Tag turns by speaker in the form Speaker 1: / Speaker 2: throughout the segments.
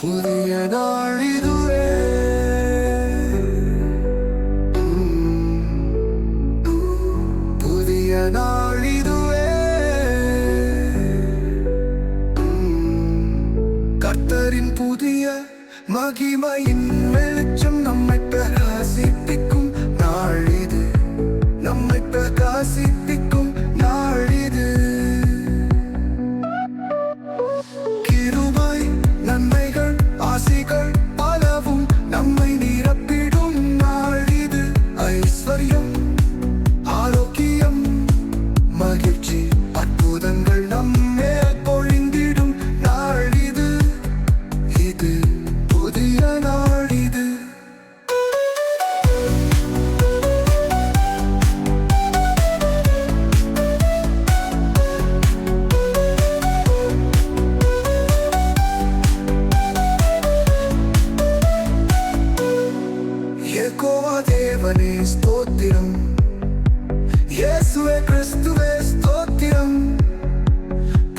Speaker 1: புதிய நாள் இதுவே. புதிய நாள் இதுவே. கர்த்தரின் புதிய மகிமையின் வெளிச்சம் நம்மை பிரகாசிப்பிக்கும் நாள் இது. நம்மை பிரகாசிப்பிக்கும் ஸ்தோத்திரம் இயேசுவே கிறிஸ்துவே ஸ்தோத்திரம்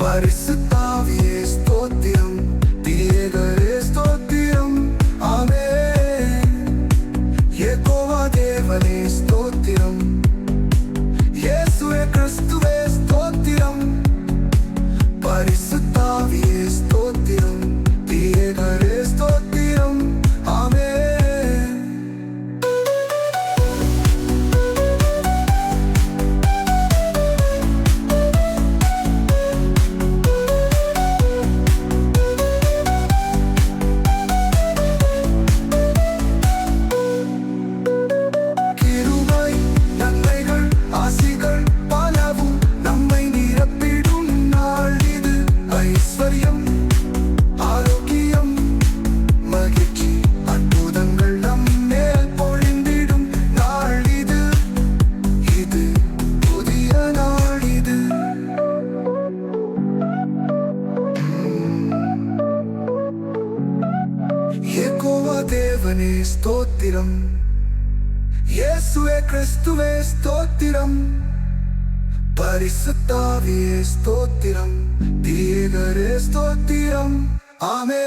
Speaker 1: பரிசுத்தாவியே ஸ்தோத்திரம் திரியேகரே ஸ்தோத்திரம் ஆமென் யெகோவா தேவனே ஸ்தோத்திரம் இயேசுவே கிறிஸ்துவே ஸ்தோத்திரம் பரிசுத்தாவியே ஸ்தோத்திரம் தேவனே ஸ்தோத்திரம். இயேசுவே கிறிஸ்துவே ஸ்தோத்திரம். பரிசுத்தாவியே ஸ்தோத்திரம். தீகரே ஸ்தோத்திரம். ஆமே